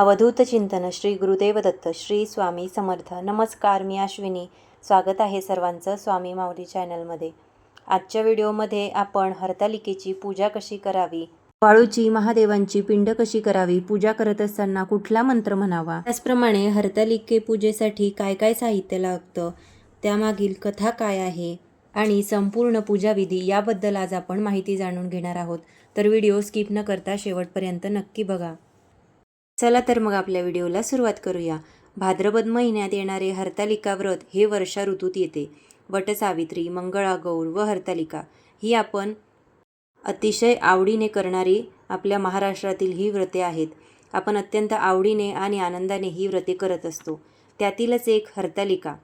अवधूत चिंतन श्री गुरुदेव दत्त श्री स्वामी समर्थ. नमस्कार मी अश्विनी. स्वागत आहे सर्वांचं स्वामी माऊली चॅनलमध्ये. आजच्या व्हिडिओमध्ये आपण हरतालिकेची पूजा कशी करावी वाळूची महादेवांची पिंड कशी करावी पूजा करत असताना कुठला मंत्र म्हणावा त्याचप्रमाणे हरतालिके पूजेसाठी काय काय साहित्य लागतं त्यामागील कथा काय आहे आणि संपूर्ण पूजाविधी याबद्दल आज आपण माहिती जाणून घेणार आहोत. तर व्हिडिओ स्किप न करता शेवटपर्यंत नक्की बघा. चला तर मग आपल्या व्हिडिओला सुरुवात करूया. भाद्रपद महिन्यात येणारे हरतालिका व्रत हे वर्षा ऋतूत येते. वटसावित्री मंगळागौर व हरतालिका ही आपण अतिशय आवडीने करणारी आपल्या महाराष्ट्रातील ही व्रते आहेत. आपण अत्यंत आवडीने आणि आनंदाने ही व्रते करत असतो. त्यातीलच एक हरतालिका.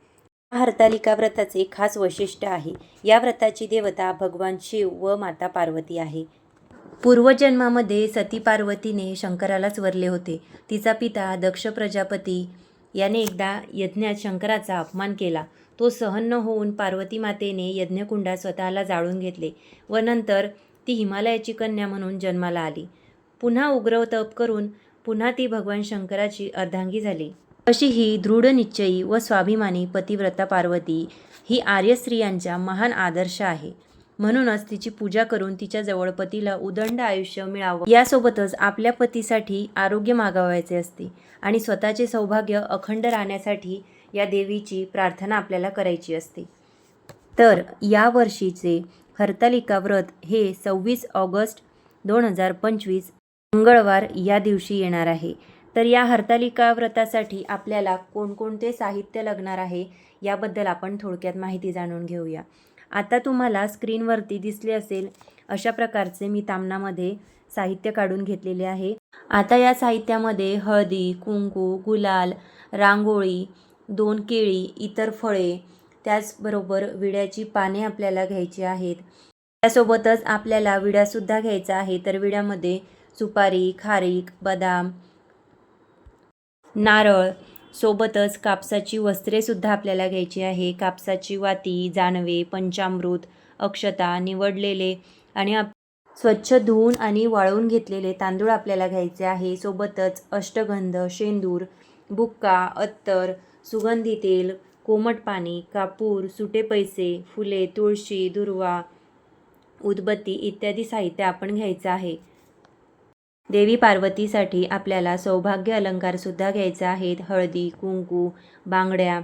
हरतालिका व्रताचे खास वैशिष्ट्य आहे. या व्रताची देवता भगवान शिव व माता पार्वती आहे. पूर्वजन्मामध्ये सती पार्वतीने शंकरालाच वरले होते. तिचा पिता दक्ष प्रजापती याने एकदा यज्ञात शंकराचा अपमान केला. तो सहन न होऊन पार्वती मातेने यज्ञकुंडात स्वतःला जाळून घेतले व नंतर ती हिमालयाची कन्या म्हणून जन्माला आली. पुन्हा उग्र तप करून पुन्हा ती भगवान शंकराची अर्धांगी झाली. अशी ही दृढ निश्चयी व स्वाभिमानी पतिव्रता पार्वती ही आर्य स्त्रियांचा महान आदर्श आहे. म्हणूनच तिची पूजा करून तिच्या जवळ पतीला उदंड आयुष्य मिळावं. यासोबतच आपल्या पतीसाठी आरोग्य मागावायचे असते आणि स्वतःचे सौभाग्य अखंड राहण्यासाठी या देवीची प्रार्थना आपल्याला करायची असते. तर या वर्षीचे हरतालिका व्रत हे सव्वीस ऑगस्ट दोन हजार पंचवीस मंगळवार या दिवशी येणार आहे. तर या हरतालिका व्रतासाठी आपल्याला कोणकोणते साहित्य लागणार आहे याबद्दल आपण थोडक्यात माहिती जाणून घेऊया. आता तुम्हाला स्क्रीनवरती दिसले असेल अशा प्रकारचे मी तामणामध्ये साहित्य काढून घेतलेले आहे. आता या साहित्यामध्ये हळदी कुंकू गुलाल रांगोळी दोन केळी इतर फळे त्याचबरोबर विड्याची पाने आपल्याला घ्यायची आहेत. त्यासोबतच आपल्याला विड्यासुद्धा घ्यायचा आहे. तर विड्यामध्ये सुपारी खारीक बदाम नारळ सोबतच कापसाची वस्त्रेसुद्धा आपल्याला घ्यायची आहे. कापसाची वाती जानवे पंचामृत अक्षता निवडलेले आणि आप स्वच्छ धुवून आणि वाळवून घेतलेले तांदूळ आपल्याला घ्यायचे आहे. सोबतच अष्टगंध शेंदूर बुक्का अत्तर सुगंधी तेल कोमट पाणी कापूर सुटे पैसे फुले तुळशी दुर्वा उदबत्ती इत्यादी साहित्य आपण घ्यायचं आहे. देवी पार्वतीसाठी आपल्याला सौभाग्य अलंकारसुद्धा घ्यायचा आहेत. हळदी कुंकू बांगड्या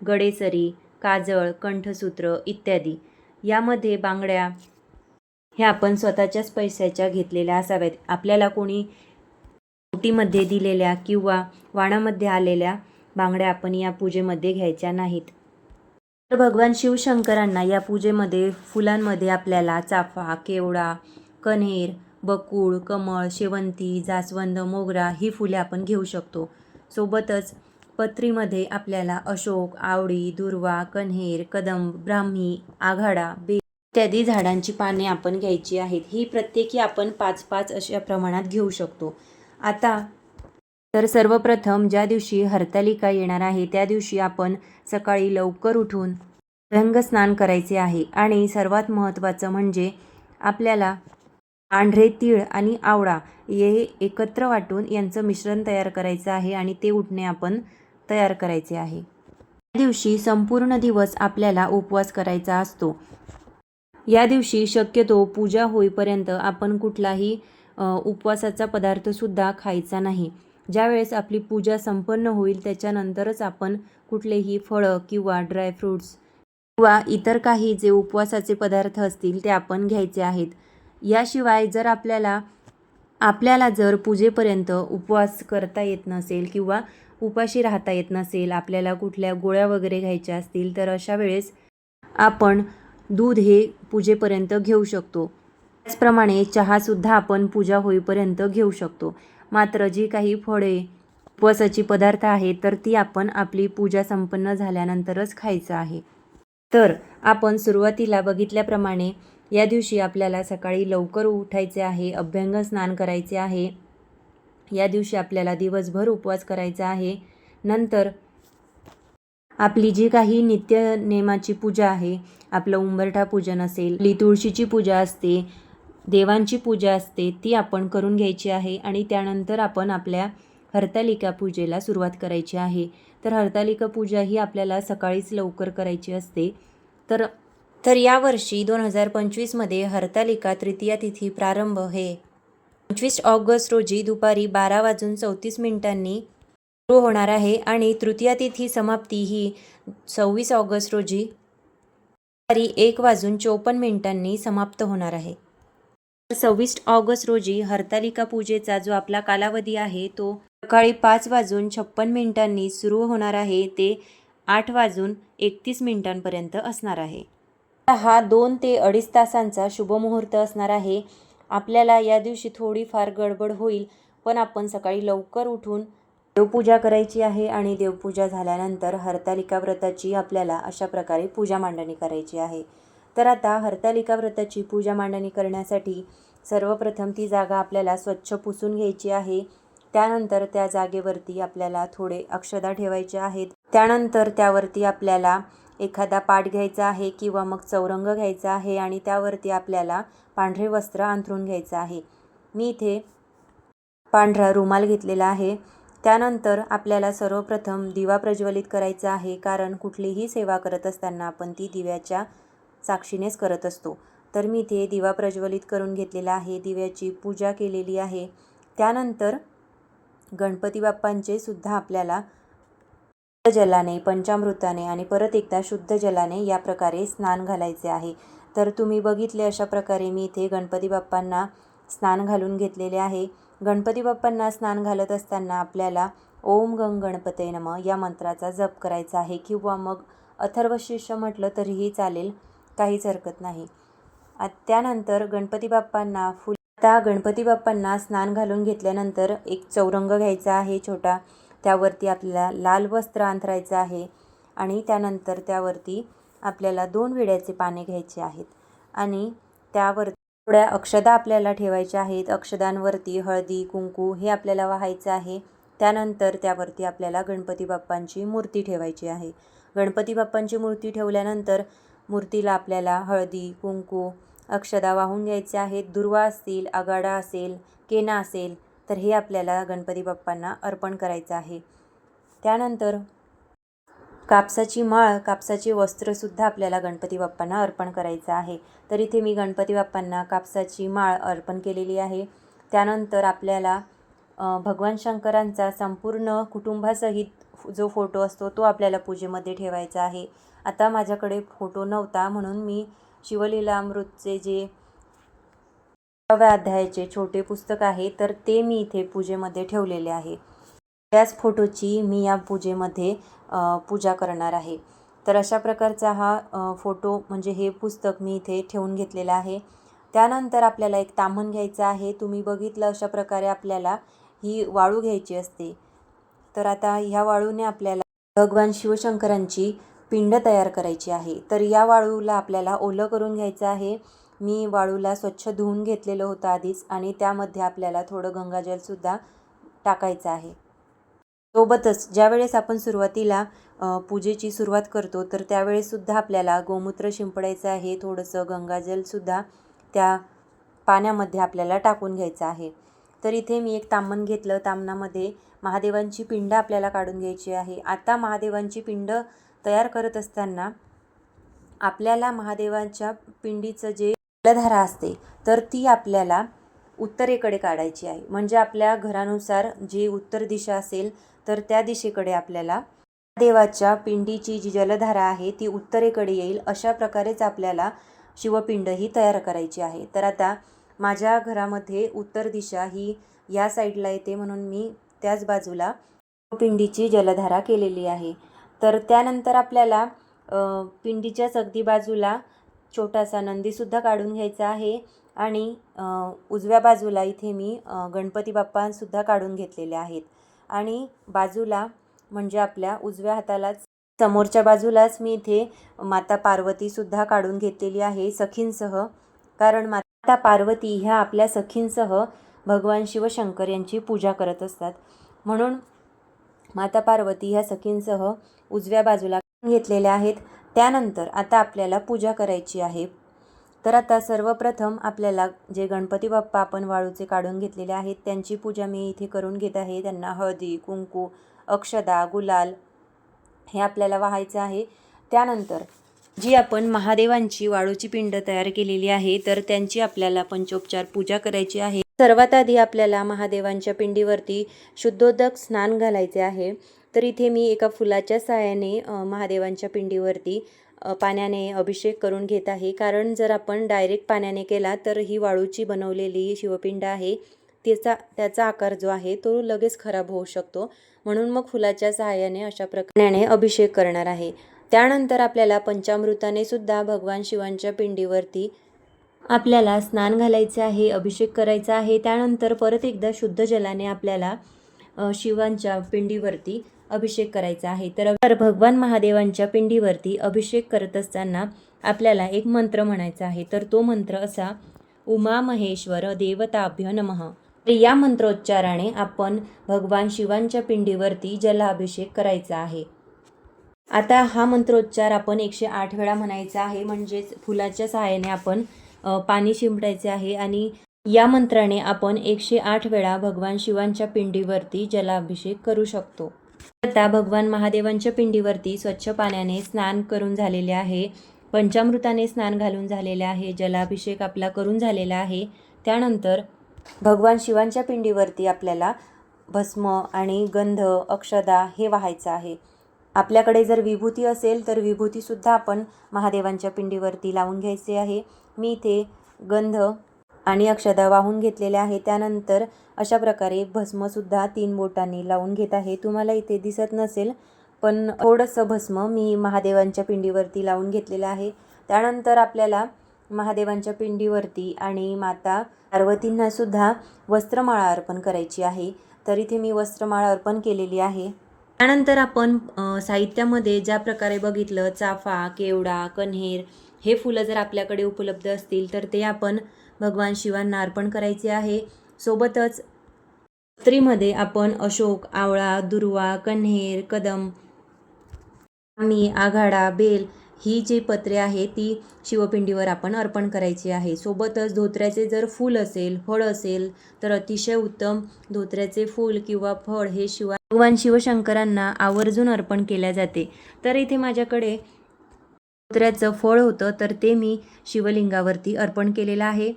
गडेसरी काजळ कंठसूत्र इत्यादी. यामध्ये बांगड्या ह्या आपण स्वतःच्याच पैशाच्या घेतलेल्या असाव्यात. आपल्याला कोणी ओटीमध्ये दिलेल्या किंवा वाणामध्ये आलेल्या बांगड्या आपण या पूजेमध्ये घ्यायच्या नाहीत. तर भगवान शिवशंकरांना या पूजेमध्ये फुलांमध्ये आपल्याला चाफा केवडा कन्हेर बकुळ कमळ शेवंती जास्वंद मोगरा ही फुले आपण घेऊ शकतो. सोबतच पत्रीमध्ये आपल्याला अशोक आवडी दुर्वा कन्हेर कदंब ब्राह्मी आघाडा बे इत्यादी झाडांची पाने आपण घ्यायची आहेत. ही प्रत्येकी आपण पाच पाच अशा प्रमाणात घेऊ शकतो. आता तर सर्वप्रथम ज्या दिवशी हरतालिका येणार आहे त्या दिवशी आपण सकाळी लवकर उठून रंगस्नान करायचे आहे. आणि सर्वात महत्त्वाचं म्हणजे आपल्याला पांढरे तीळ आणि आवळा हे एकत्र वाटून यांचं मिश्रण तयार करायचं आहे आणि ते उठणे आपण तयार करायचे आहे. या दिवशी संपूर्ण दिवस आपल्याला उपवास करायचा असतो. या दिवशी शक्यतो पूजा होईपर्यंत आपण कुठलाही उपवासाचा पदार्थसुद्धा खायचा नाही. ज्यावेळेस आपली पूजा संपन्न होईल त्याच्यानंतरच आपण कुठलेही फळं किंवा ड्रायफ्रूट्स किंवा इतर काही जे उपवासाचे पदार्थ असतील ते आपण घ्यायचे आहेत. याशिवाय जर आपल्याला आपल्याला जर पूजेपर्यंत उपवास करता येत नसेल किंवा उपाशी राहता येत नसेल आपल्याला कुठल्या गोळ्या वगैरे घ्यायच्या असतील तर अशा वेळेस आपण दूध हे पूजेपर्यंत घेऊ शकतो. त्याचप्रमाणे चहासुद्धा आपण पूजा होईपर्यंत घेऊ शकतो. मात्र जी काही फळे उपवासाची पदार्थ आहेत तर ती आपण आपली पूजा संपन्न झाल्यानंतरच खायचं आहे. तर आपण सुरुवातीला बघितल्याप्रमाणे या दिवशी आपल्याला सकाळी लवकर उठायचे आहे अभ्यंग स्नान करायचे आहे. या दिवशी आपल्याला दिवसभर उपवास करायचा आहे. नंतर आपली जी काही नित्य नेमाची पूजा आहे आपलं उंबरठा पूजन असेल आपली तुळशीची पूजा असते देवांची पूजा असते ती आपण करून घ्यायची आहे आणि त्यानंतर आपण आपल्या हरतालिका पूजेला सुरुवात करायची आहे. तर हरतालिका पूजा ही आपल्याला सकाळीच लवकर करायची असते. तर तर यावर्षी दोन हजार पंचवीसमध्ये हरतालिका तृतीया तिथी प्रारंभ हे. पंचवीस ऑगस्ट रोजी दुपारी बारा वाजून चौतीस मिनिटांनी सुरू होणार आहे आणि तृतीया तिथी समाप्ती ही सव्वीस ऑगस्ट रोजी दुपारी एक वाजून चोपन्न मिनिटांनी समाप्त होणार आहे. तर सव्वीस ऑगस्ट रोजी हरतालिका पूजेचा जो आपला कालावधी आहे तो सकाळी पाच वाजून छप्पन मिनिटांनी सुरू होणार आहे ते आठ वाजून एकतीस मिनिटांपर्यंत असणार आहे. हा दोन ते अडीच तासांचा शुभमुहूर्त असणार आहे. आपल्याला या दिवशी थोडीफार गडबड होईल पण आपण सकाळी लवकर उठून देवपूजा करायची आहे आणि देवपूजा झाल्यानंतर हरतालिका व्रताची आपल्याला अशा प्रकारे पूजा मांडणी करायची आहे. तर आता हरतालिका व्रताची पूजा मांडणी करण्यासाठी सर्वप्रथम ती जागा आपल्याला स्वच्छ पुसून घ्यायची आहे. त्यानंतर त्या जागेवरती आपल्याला थोडे अक्षदा ठेवायचे आहेत. त्यानंतर त्यावरती आपल्याला एखादा पाट घ्यायचा आहे किंवा मग चौरंग घ्यायचा आहे आणि त्यावरती आपल्याला पांढरे वस्त्र अंथरून घ्यायचं आहे. मी इथे पांढरा रुमाल घेतलेला आहे. त्यानंतर आपल्याला सर्वप्रथम दिवा प्रज्वलित करायचा आहे कारण कुठलीही सेवा करत असताना आपण ती दिव्याच्या साक्षीनेच करत असतो. तर मी इथे दिवा प्रज्वलित करून घेतलेला आहे दिव्याची पूजा केलेली आहे. त्यानंतर गणपती बाप्पांचे सुद्धा आपल्याला शुद्ध जलाने पंचामृताने आणि परत एकदा शुद्ध जलाने या प्रकारे स्नान घालायचे आहे. तर तुम्ही बघितले अशा प्रकारे मी इथे गणपती बाप्पांना स्नान घालून घेतलेले आहे. गणपती बाप्पांना स्नान घालत असताना आपल्याला ओम गंग गणपते नम या मंत्राचा जप करायचा आहे किंवा मग अथर्वशीर्ष म्हटलं तरीही चालेल काहीच हरकत नाही. त्यानंतर गणपती बाप्पांना फुल आता गणपती बाप्पांना स्नान घालून घेतल्यानंतर एक चौरंग घ्यायचा आहे छोटा. त्यावरती आपल्याला लाल वस्त्र अंथरायचं आहे आणि त्यानंतर त्यावरती आपल्याला दोन विड्याचे पाने घ्यायचे आहेत. आणि त्यावर थोड्या अक्षदा आपल्याला ठेवायच्या आहेत. अक्षदांवरती हळदी कुंकू हे आपल्याला वाहायचं आहे. त्यानंतर त्यावरती आपल्याला गणपती बाप्पांची मूर्ती ठेवायची आहे. गणपती बाप्पांची मूर्ती ठेवल्यानंतर मूर्तीला आपल्याला हळदी कुंकू अक्षदा वाहून घ्यायचे आहेत. दुर्वा असतील आगाडा असेल केना असेल तर हे आपल्याला गणपती बाप्पांना अर्पण करायचं आहे. त्यानंतर कापसाची माळ कापसाचे वस्त्रसुद्धा आपल्याला गणपती बाप्पांना अर्पण करायचं आहे. तर इथे मी गणपती बाप्पांना कापसाची माळ अर्पण केलेली आहे. त्यानंतर आपल्याला भगवान शंकरांचा संपूर्ण कुटुंबासहित जो फोटो असतो तो आपल्याला पूजेमध्ये ठेवायचा आहे. आता माझ्याकडे फोटो नव्हता म्हणून मी शिवलीला अमृतचे जे नवव्या अध्यायाचे छोटे पुस्तक आहे तर ते मी इथे पूजेमध्ये ठेवलेले आहे. त्याच फोटोची मी या पूजेमध्ये पूजा करणार आहे. तर अशा प्रकारचा हा फोटो म्हणजे हे पुस्तक मी इथे ठेवून घेतलेलं आहे. त्यानंतर आपल्याला एक ताम्हण घ्यायचं आहे. तुम्ही बघितलं अशा प्रकारे आपल्याला ही वाळू घ्यायची असते. तर आता ह्या वाळूने आपल्याला भगवान शिवशंकरांची पिंड तयार करायची आहे. तर या वाळूला आपल्याला ओलं करून घ्यायचं आहे. मी वाळूला स्वच्छ धुवून घेतलेलं होतं आधीच आणि त्यामध्ये आपल्याला थोडं गंगाजलसुद्धा टाकायचं आहे. सोबतच ज्यावेळेस आपण सुरुवातीला पूजेची सुरुवात करतो तर त्यावेळेससुद्धा आपल्याला गोमूत्र शिंपडायचं आहे थोडंसं गंगाजलसुद्धा त्या पाण्यामध्ये आपल्याला टाकून घ्यायचं आहे. तर इथे मी एक ताम्हण घेतलं. ताम्हणामध्ये महादेवांची पिंड आपल्याला काढून घ्यायची आहे. आता महादेवांची पिंड तयार करत असताना आपल्याला महादेवांच्या पिंडीचं जे जलधारा असते तर ती आपल्याला उत्तरेकडे काढायची आहे. म्हणजे आपल्या घरानुसार जी उत्तर दिशा असेल तर त्या दिशेकडे आपल्याला देवाच्या पिंडीची जी जलधारा आहे ती उत्तरेकडे येईल. अशा प्रकारेच आपल्याला शिवपिंड ही तयार करायची आहे. तर आता माझ्या घरामध्ये उत्तर दिशा ही या साईडला येते म्हणून मी त्याच बाजूला पिंडीची जलधारा केलेली आहे. तर त्यानंतर आपल्याला पिंडीच्याच अगदी बाजूला छोटासा नंदीसुद्धा काढून घ्यायचा आहे. आणि उजव्या बाजूला इथे मी गणपती बाप्पांसुद्धा काढून घेतलेले आहेत. आणि बाजूला म्हणजे आपल्या उजव्या हातालाच समोरच्या बाजूलाच मी इथे माता पार्वतीसुद्धा काढून घेतलेली आहे सखींसह. कारण माता पार्वती ह्या आपल्या सखींसह भगवान शिवशंकर यांची पूजा करत असतात. म्हणून माता पार्वती ह्या सखींसह उजव्या बाजूला घेतलेल्या आहेत. त्यानंतर आता आपल्याला पूजा करायची आहे. तर आता सर्वप्रथम आपल्याला जे गणपती बाप्पा आपण वाळूचे काढून घेतलेले आहेत त्यांची पूजा मी इथे करून घेत आहे. त्यांना हळदी कुंकू अक्षदा गुलाल हे आपल्याला वाहायचं आहे. त्यानंतर जी आपण महादेवांची वाळूची पिंड तयार केलेली आहे तर त्यांची आपल्याला पंचोपचार पूजा करायची आहे. सर्वात आधी आपल्याला महादेवांच्या पिंडीवरती शुद्धोदक स्नान घालायचे आहे. तर इथे मी एका फुलाच्या सहाय्याने महादेवांच्या पिंडीवरती पाण्याने अभिषेक करून घेत आहे. कारण जर आपण डायरेक्ट पाण्याने केला तर ही वाळूची बनवलेली शिवपिंड आहे. त्याचा त्याचा आकार जो आहे तो लगेच खराब होऊ शकतो. म्हणून मग फुलाच्या सहाय्याने अशा प्रकारे अभिषेक करणार आहे. त्यानंतर आपल्याला पंचामृताने सुद्धा भगवान शिवांच्या पिंडीवरती आपल्याला स्नान घालायचे आहे अभिषेक करायचा आहे. त्यानंतर परत एकदा शुद्ध जलाने आपल्याला शिवांच्या पिंडीवरती अभिषेक करायचा आहे. तर भगवान महादेवांच्या पिंडीवरती अभिषेक करत असताना आपल्याला एक मंत्र म्हणायचा आहे. तर तो मंत्र असा उमा महेश्वर देवताभ्य नमः. तर या मंत्रोच्चाराने आपण भगवान शिवांच्या पिंडीवरती जलाभिषेक करायचा आहे. आता हा मंत्रोच्चार आपण एकशे आठ वेळा म्हणायचा आहे. म्हणजेच फुलाच्या सहाय्याने आपण पाणी शिंपडायचे आहे आणि या मंत्राने आपण एकशे आठ वेळा भगवान शिवांच्या पिंडीवरती जलाभिषेक करू शकतो. आता भगवान महादेवांच्या पिंडीवरती स्वच्छ पाण्याने स्नान करून झालेले आहे. पंचामृताने स्नान घालून झालेले आहे. जलाभिषेक आपला करून झालेला आहे. त्यानंतर भगवान शिवांच्या पिंडीवरती आपल्याला भस्म आणि गंध अक्षदा हे वाहायचं आहे. आपल्याकडे जर विभूती असेल तर विभूतीसुद्धा आपण महादेवांच्या पिंडीवरती लावून घ्यायचे आहे. मी इथे गंध आणि अक्षदा वाहून घेतलेले आहे. त्यानंतर अशा प्रकारे भस्मसुद्धा तीन बोटांनी लावून घेत आहे. तुम्हाला इथे दिसत नसेल पण थोडंसं भस्म मी महादेवांच्या पिंडीवरती लावून घेतलेलं आहे. त्यानंतर आपल्याला महादेवांच्या पिंडीवरती आणि माता पार्वतींना सुद्धा वस्त्रमाळा अर्पण करायची आहे. तर इथे मी वस्त्रमाळा अर्पण केलेली आहे. त्यानंतर आपण साहित्यामध्ये ज्या प्रकारे बघितलं चाफा केवडा कन्हेर हे फुलं जर आपल्याकडे उपलब्ध असतील तर ते आपण भगवान शिवांना अर्पण करायचे आहे. सोबतच पत्रीमध्ये आपण अशोक आवळा दुर्वा कन्हेर कदम आम्ही आघाडा बेल ही जी पत्रे आहे ती शिवपिंडीवर आपण अर्पण करायची आहे. सोबतच धोत्र्याचे जर फूल असेल फळ असेल तर अतिशय उत्तम धोत्र्याचे फूल किंवा फळ हे शिवा भगवान शिवशंकरांना आवर्जून अर्पण केल्या जाते. तर इथे माझ्याकडे धोत्र्याचं फळ होतं तर ते मी शिवलिंगावरती अर्पण केलेलं आहे.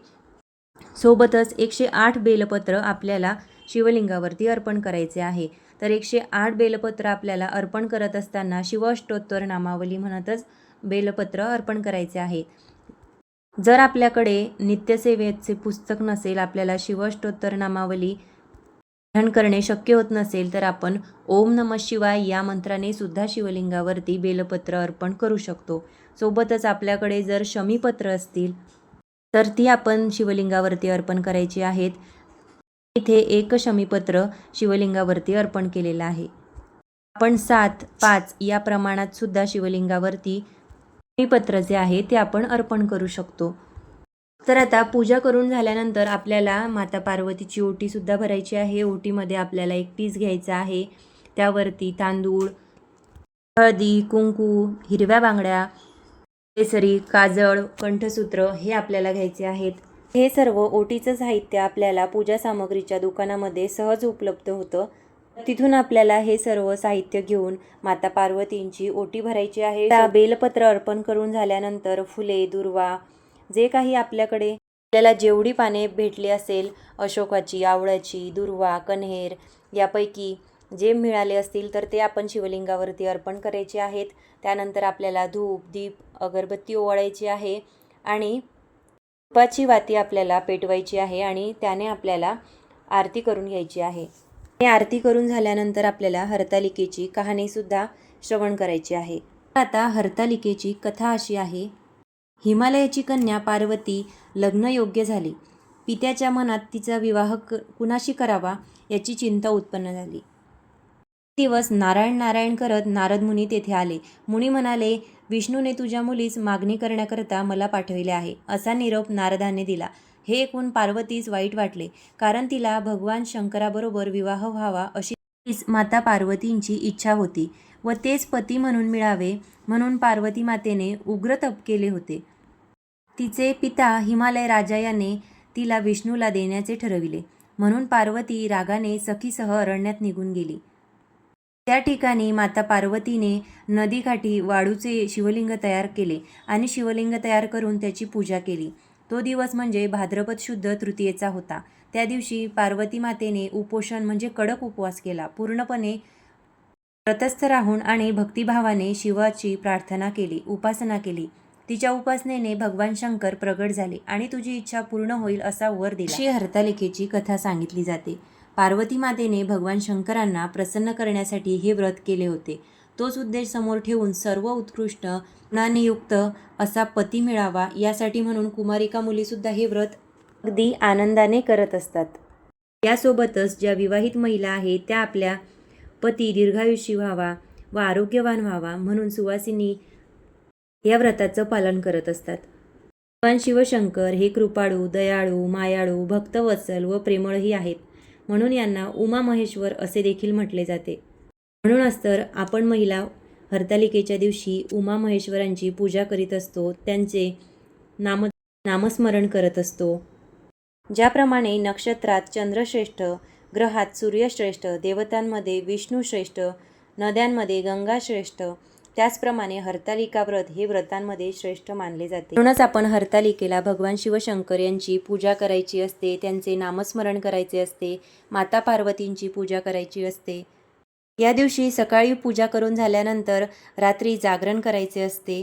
सोबतच एकशे आठ बेलपत्र आपल्याला शिवलिंगावरती अर्पण करायचे आहे. तर एकशे आठ बेलपत्र आपल्याला अर्पण करत असताना शिवाष्टोत्तर नामावली म्हणतच बेलपत्र अर्पण करायचे आहे. जर आपल्याकडे नित्यसेवेचे पुस्तक नसेल आपल्याला शिवाष्टोत्तर नामावली पठण करणे शक्य होत नसेल तर आपण ओम नम शिवाय या मंत्राने सुद्धा शिवलिंगावरती बेलपत्र अर्पण करू शकतो. सोबतच आपल्याकडे जर शमीपत्र असतील तर ती आपण शिवलिंगावरती अर्पण करायची आहेत. इथे एक शमीपत्र शिवलिंगावरती अर्पण केलेलं आहे. आपण सात पाच या प्रमाणात सुद्धा शिवलिंगावरती शमीपत्र जे आहे ते आपण अर्पण करू शकतो. तर आता पूजा करून झाल्यानंतर आपल्याला माता पार्वतीची ओटीसुद्धा भरायची आहे. ओटीमध्ये आपल्याला एक पीस घ्यायचा आहे. त्यावरती तांदूळ हळदी कुंकू हिरव्या बांगड्या केसरी काजळ कंठसूत्र हे आपल्याला घ्यायचे आहेत. हे सर्व ओटीचं साहित्य आपल्याला पूजा सामग्रीच्या दुकानामध्ये सहज उपलब्ध होतं. तिथून आपल्याला हे सर्व साहित्य घेऊन माता पार्वतींची ओटी भरायची आहे. त्या बेलपत्र अर्पण करून झाल्यानंतर फुले दुर्वा जे काही आपल्याकडे आपल्याला जेवढी पाने भेटली असेल अशोकाची आवळ्याची दुर्वा कन्हेर यापैकी जे मिळाले असतील तर ते आपण शिवलिंगावरती अर्पण करायचे आहेत. त्यानंतर आपल्याला धूप दीप अगरबत्ती ओवाळायची आहे आणि तुपाची वाती आपल्याला पेटवायची आहे आणि त्याने आपल्याला आरती करून घ्यायची आहे. हे आरती करून झाल्यानंतर आपल्याला हरतालिकेची कहाणीसुद्धा श्रवण करायची आहे. आता हरतालिकेची कथा अशी आहे. हिमालयाची कन्या पार्वती लग्नयोग्य झाली. पित्याच्या मनात तिचा विवाह क कुणाशी करावा याची चिंता उत्पन्न झाली. दिवस नारायण नारायण करत नारद मुनी तेथे आले. मुनी म्हणाले विष्णूने तुझ्या मुलीस मागणी करण्याकरता मला पाठविले आहे. असा निरोप नारदाने दिला. हे ऐकून पार्वतीस वाईट वाटले कारण तिला भगवान शंकराबरोबर विवाह व्हावा अशी माता पार्वतींची इच्छा होती व तेच पती म्हणून मिळावे म्हणून पार्वती मातेने उग्र तप केले होते. तिचे पिता हिमालय राजा याने तिला विष्णूला देण्याचे ठरविले. म्हणून पार्वती रागाने सखीसह अरण्यात निघून गेली. त्या ठिकाणी माता पार्वतीने नदीकाठी वाळूचे शिवलिंग तयार केले आणि शिवलिंग तयार करून त्याची पूजा केली. तो दिवस म्हणजे भाद्रपद शुद्ध तृतीयेचा होता. त्या दिवशी पार्वती मातेने उपोषण म्हणजे कडक उपवास केला. पूर्णपणे व्रतस्थ राहून आणि भक्तिभावाने शिवाची प्रार्थना केली उपासना केली. तिच्या उपासनेने भगवान शंकर प्रगट झाले आणि तुझी इच्छा पूर्ण होईल असा वर दिला. अशी हरतालिकेची कथा सांगितली जाते. पार्वती मातेने भगवान शंकरांना प्रसन्न करण्यासाठी हे व्रत केले होते. तोच उद्देश समोर ठेवून सर्व उत्कृष्ट गुणानियुक्त असा पती मिळावा यासाठी म्हणून कुमारिका मुलीसुद्धा हे व्रत अगदी आनंदाने करत असतात. यासोबतच ज्या विवाहित महिला आहेत त्या आपल्या पती दीर्घायुषी व्हावा व आरोग्यवान व्हावा म्हणून सुवासिनी या व्रताचं पालन करत असतात. भगवान शिवशंकर हे कृपाळू दयाळू मायाळू भक्तवत्सल व प्रेमळही आहेत. म्हणून यांना उमा महेश्वर असे देखील म्हटले जाते. म्हणूनच तर आपण महिला हरतालिकेच्या दिवशी उमा महेश्वरांची पूजा करीत असतो त्यांचे नाम नामस्मरण करत असतो. ज्याप्रमाणे नक्षत्रात चंद्रश्रेष्ठ ग्रहात सूर्यश्रेष्ठ देवतांमध्ये विष्णूश्रेष्ठ नद्यांमध्ये गंगाश्रेष्ठ त्याचप्रमाणे हरतालिका व्रत हे व्रतांमध्ये श्रेष्ठ मानले जाते. म्हणूनच आपण हरतालिकेला भगवान शिवशंकर यांची पूजा करायची असते त्यांचे नामस्मरण करायचे असते माता पार्वतींची पूजा करायची असते. या दिवशी सकाळी पूजा करून झाल्यानंतर रात्री जागरण करायचे असते.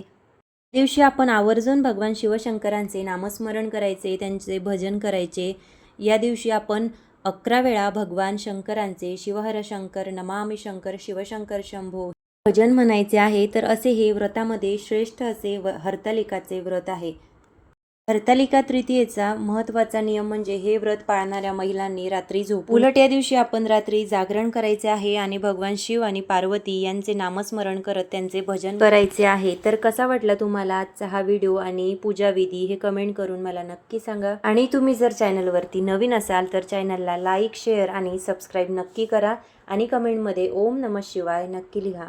दिवशी आपण आवर्जून भगवान शिवशंकरांचे नामस्मरण करायचे त्यांचे भजन करायचे. या दिवशी आपण अकरा वेळा भगवान शंकरांचे शिवहर शंकर नमामि शंकर शिवशंकर शंभो भजन म्हणायचे आहे तर असे हे व्रतामध्ये श्रेष्ठ असे व हरतालिकाचे व्रत आहे. हरतालिका तृतीयेचा महत्त्वाचा नियम म्हणजे हे व्रत पाळणाऱ्या महिलांनी रात्री झोप उलट या दिवशी आपण रात्री जागरण करायचे आहे आणि भगवान शिव आणि पार्वती यांचे नामस्मरण करत त्यांचे भजन करायचे आहे. तर कसा वाटला तुम्हाला आजचा हा व्हिडिओ आणि पूजाविधी हे कमेंट करून मला नक्की सांगा. आणि तुम्ही जर चॅनलवरती नवीन असाल तर चॅनलला लाईक शेअर आणि सबस्क्राईब नक्की करा आणि कमेंटमध्ये ओम नम शिवाय नक्की लिहा.